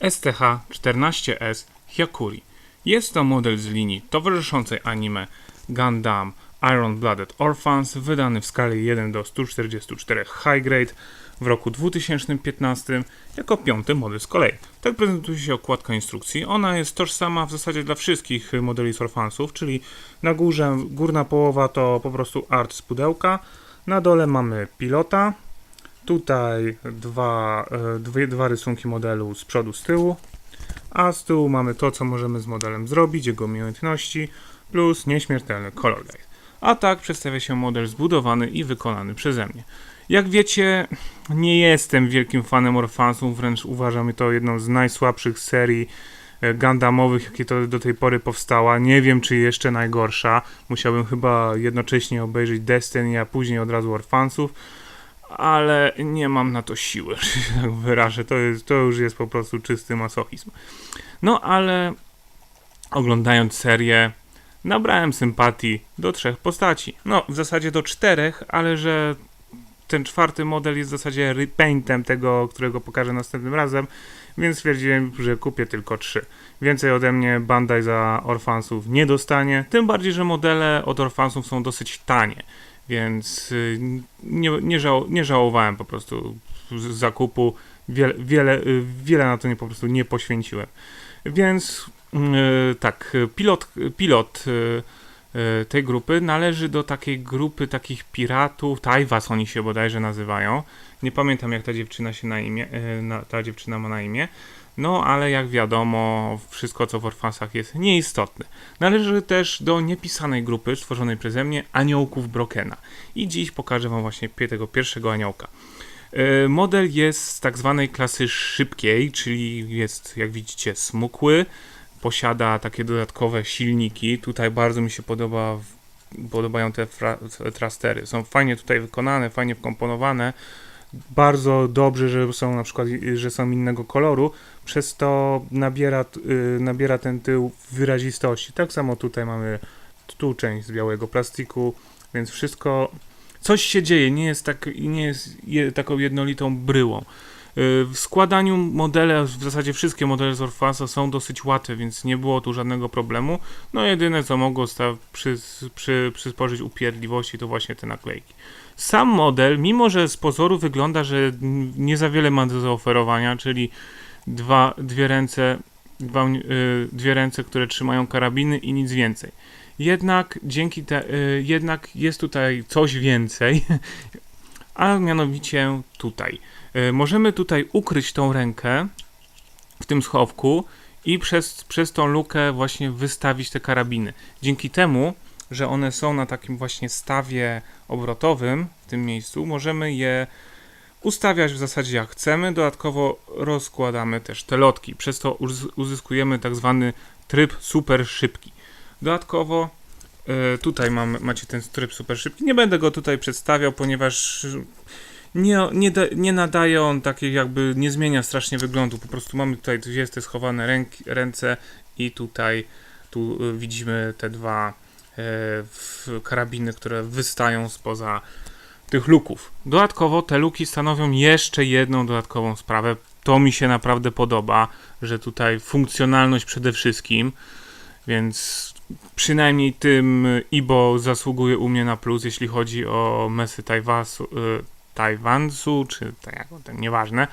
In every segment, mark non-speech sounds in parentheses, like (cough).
STH-14S Hyakuri. Jest to model z linii towarzyszącej anime Gundam Iron Blooded Orphans, wydany w skali 1 do 144 high grade w roku 2015 jako piąty model z kolei. Tak prezentuje się okładka instrukcji. Ona jest tożsama w zasadzie dla wszystkich modeli Orphansów, czyli na górze górna połowa to po prostu art z pudełka, na dole mamy pilota, tutaj dwa, e, dwie, dwa rysunki modelu z przodu, z tyłu, a z tyłu mamy to, co możemy z modelem zrobić, jego umiejętności, plus nieśmiertelny color guide. A tak przedstawia się model zbudowany i wykonany przeze mnie. Jak wiecie, nie jestem wielkim fanem Orphansów, wręcz uważam to jedną z najsłabszych serii e, Gundamowych, jakie to do tej pory powstała. Nie wiem, czy jeszcze najgorsza. Musiałbym chyba jednocześnie obejrzeć Destiny, a później od razu Orphansów, ale nie mam na to siły, (laughs) że się tak wyrażę. To, jest, to już jest po prostu czysty masochizm. No ale oglądając serię, nabrałem sympatii do trzech postaci. No, w zasadzie do czterech, ale że ten czwarty model jest w zasadzie repaintem tego, którego pokażę następnym razem, więc stwierdziłem, że kupię tylko trzy. Więcej ode mnie Bandai za Orphansów nie dostanie, tym bardziej, że modele od Orphansów są dosyć tanie, więc y, nie, nie, żał, nie żałowałem po prostu zakupu, wiele, wiele, y, wiele na to nie, po prostu nie poświęciłem. Więc y, tak, pilot, pilot tej grupy należy do takiej grupy takich piratów, Tajwas oni się bodajże nazywają. Nie pamiętam jak ta dziewczyna się na imię, ta dziewczyna ma na imię. No, ale jak wiadomo, wszystko co w Orfansach jest nieistotne. Należy też do niepisanej grupy stworzonej przeze mnie Aniołków Brokena. I dziś pokażę Wam właśnie tego pierwszego aniołka. E, Model jest z tak zwanej klasy szybkiej, czyli jest, jak widzicie, smukły. Posiada takie dodatkowe silniki. Tutaj bardzo mi się podoba, podobają te trastery. Są fajnie tutaj wykonane, fajnie wkomponowane. Bardzo dobrze, że są na przykład, że są innego koloru, przez to nabiera, y, nabiera ten tył wyrazistości. Tak samo tutaj mamy tu część z białego plastiku, więc wszystko coś się dzieje, nie jest, tak, nie jest je, taką jednolitą bryłą. Y, W składaniu modele, w zasadzie wszystkie modele z są dosyć łatwe, więc nie było tu żadnego problemu. No jedyne co mogło przy, przy, przysporzyć upierdliwości to właśnie te naklejki. Sam model, mimo że z pozoru wygląda, że nie za wiele ma do zaoferowania, czyli dwa, dwie ręce, dwa, y, dwie ręce, które trzymają karabiny i nic więcej. Jednak dzięki te, y, jednak jest tutaj coś więcej, (laughs) a mianowicie tutaj. Y, możemy tutaj ukryć tą rękę w tym schowku i przez, przez tą lukę właśnie wystawić te karabiny. Dzięki temu, że one są na takim właśnie stawie obrotowym w tym miejscu, możemy je ustawiać w zasadzie jak chcemy. Dodatkowo rozkładamy też te lotki. Przez to uz- uzyskujemy tak zwany tryb super szybki. Dodatkowo e, tutaj mamy, macie ten tryb super szybki. Nie będę go tutaj przedstawiał, ponieważ nie, nie, da, nie nadaje on takiej jakby, nie zmienia strasznie wyglądu. Po prostu mamy tutaj dwie te schowane ręki, ręce i tutaj tu e, widzimy te dwa e, karabiny, które wystają spoza tych luków. Dodatkowo te luki stanowią jeszcze jedną dodatkową sprawę. To mi się naprawdę podoba, że tutaj funkcjonalność przede wszystkim, więc przynajmniej tym Ibo zasługuje u mnie na plus, jeśli chodzi o mesy Tajwasu, y, Tajwansu, czy tak nieważne,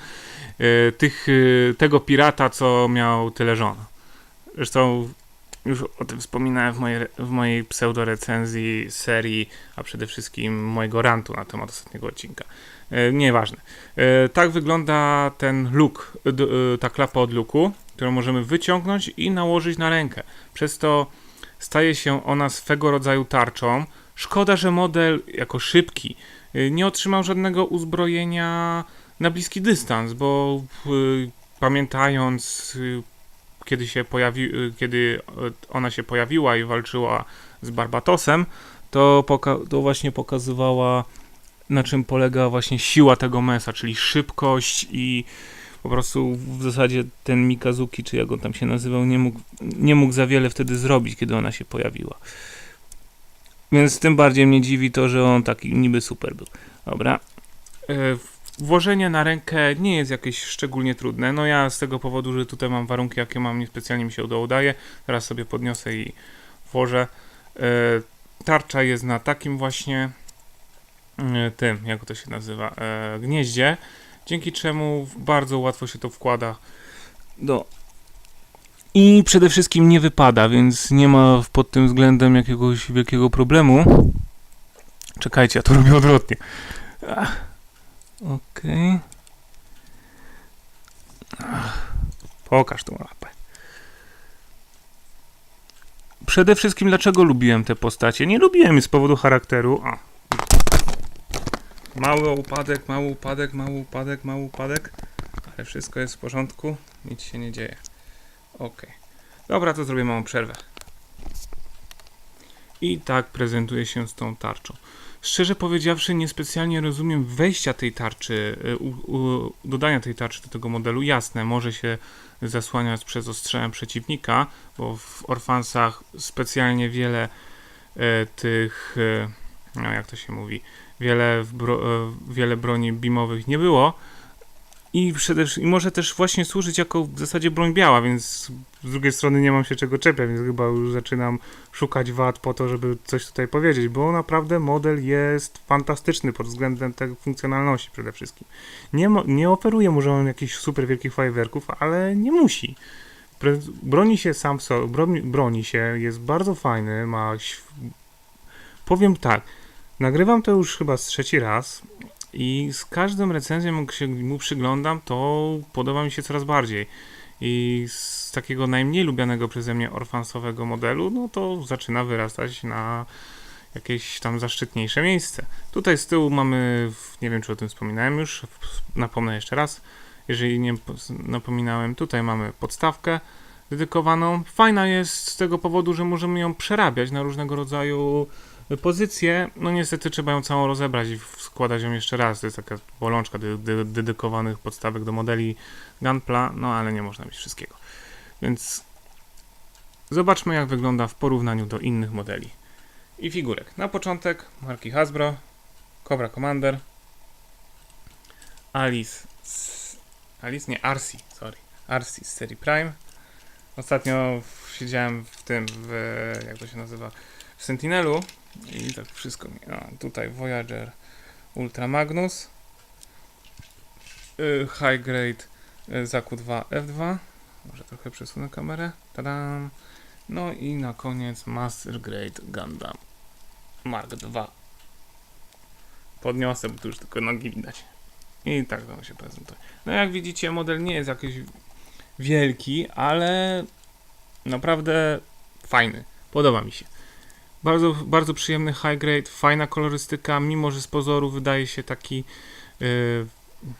y, tych, y, tego pirata, co miał tyle żon. Zresztą już o tym wspominałem w mojej, w mojej pseudorecenzji serii, a przede wszystkim mojego rantu na temat ostatniego odcinka. E, nieważne. Tak wygląda ten luk, ta klapa od luku, którą możemy wyciągnąć i nałożyć na rękę. Przez to staje się ona swego rodzaju tarczą. Szkoda, że model jako szybki nie otrzymał żadnego uzbrojenia na bliski dystans, bo e, pamiętając e, kiedy się pojawi, kiedy ona się pojawiła i walczyła z Barbatosem, to, to właśnie pokazywała na czym polega właśnie siła tego mesa, czyli szybkość i po prostu w zasadzie ten Mikazuki, czy jak on tam się nazywał, nie mógł, nie mógł za wiele wtedy zrobić, kiedy ona się pojawiła. Więc tym bardziej mnie dziwi to, że on taki niby super był. Dobra. E, Włożenie na rękę nie jest jakieś szczególnie trudne. No ja z tego powodu, że tutaj mam warunki, jakie mam, niespecjalnie mi się to udaje. Teraz sobie podniosę i włożę. E, tarcza jest na takim właśnie e, tym, jak to się nazywa, gnieździe, dzięki czemu bardzo łatwo się to wkłada do... I przede wszystkim nie wypada, więc nie ma pod tym względem jakiegoś wielkiego problemu. Czekajcie, ja to robię odwrotnie. Okej. Ach, Pokaż tą lapę. Przede wszystkim dlaczego lubiłem te postacie? Nie lubiłem je z powodu charakteru. Mały upadek, mały upadek, mały upadek, mały upadek. Ale wszystko jest w porządku. Nic się nie dzieje. Okej. Dobra, to zrobię małą przerwę. I tak prezentuje się z tą tarczą. Szczerze powiedziawszy, niespecjalnie rozumiem wejścia tej tarczy, y, u, u, dodania tej tarczy do tego modelu. Jasne, może się zasłaniać przez ostrzałem przeciwnika, bo w Orfansach specjalnie wiele e, tych, e, no jak to się mówi, wiele, bro, e, wiele broni bimowych nie było. I, przede, I może też właśnie służyć jako w zasadzie broń biała, więc z drugiej strony nie mam się czego czepiać, więc chyba już zaczynam szukać wad po to, żeby coś tutaj powiedzieć, bo naprawdę model jest fantastyczny pod względem tej funkcjonalności przede wszystkim. Nie, nie oferuje może on jakichś super wielkich fajerwerków, ale nie musi. Broni się sam so, broni, broni się, jest bardzo fajny, ma... Powiem tak, nagrywam to już chyba z trzeci raz i z każdym recenzją, jak się mu przyglądam, to podoba mi się coraz bardziej. I z takiego najmniej lubianego przeze mnie orfansowego modelu, no to zaczyna wyrastać na jakieś tam zaszczytniejsze miejsce. Tutaj z tyłu mamy, nie wiem czy o tym wspominałem już, napomnę jeszcze raz, jeżeli nie po- napominałem, tutaj mamy podstawkę dedykowaną. Fajna jest z tego powodu, że możemy ją przerabiać na różnego rodzaju pozycje. No niestety trzeba ją całą rozebrać i składać ją jeszcze raz. To jest taka bolączka dy, dy, dedykowanych podstawek do modeli Gunpla, no ale nie można mieć wszystkiego. Więc zobaczmy jak wygląda w porównaniu do innych modeli i figurek. Na początek marki Hasbro, Cobra Commander, Alice, Alice nie, Arcee, sorry, Arcee z serii Prime. Ostatnio siedziałem w tym, w, jak to się nazywa, w Sentinelu i tak wszystko mi, a tutaj Voyager Ultra Magnus, y, High Grade y, Zaku 2 F2, może trochę przesunę kamerę, tadam, no i na koniec Master Grade Gundam Mark II. Podniosę, bo tu już tylko nogi widać. I tak to się prezentuje. No jak widzicie, model nie jest jakiś wielki, ale naprawdę fajny. Podoba mi się. Bardzo, bardzo przyjemny high grade, fajna kolorystyka, mimo że z pozoru wydaje się taki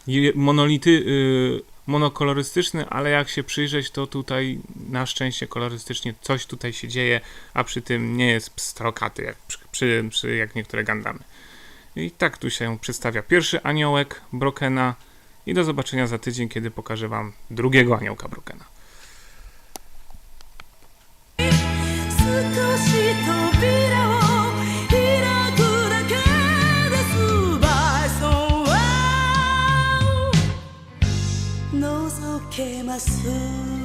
yy, monolity, yy, monokolorystyczny, ale jak się przyjrzeć, to tutaj na szczęście kolorystycznie coś tutaj się dzieje, a przy tym nie jest pstrokaty, jak przy, przy, przy jak niektóre Gundamy. I tak tu się przedstawia pierwszy aniołek Brokena i do zobaczenia za tydzień, kiedy pokażę Wam drugiego aniołka Brokena. corazón.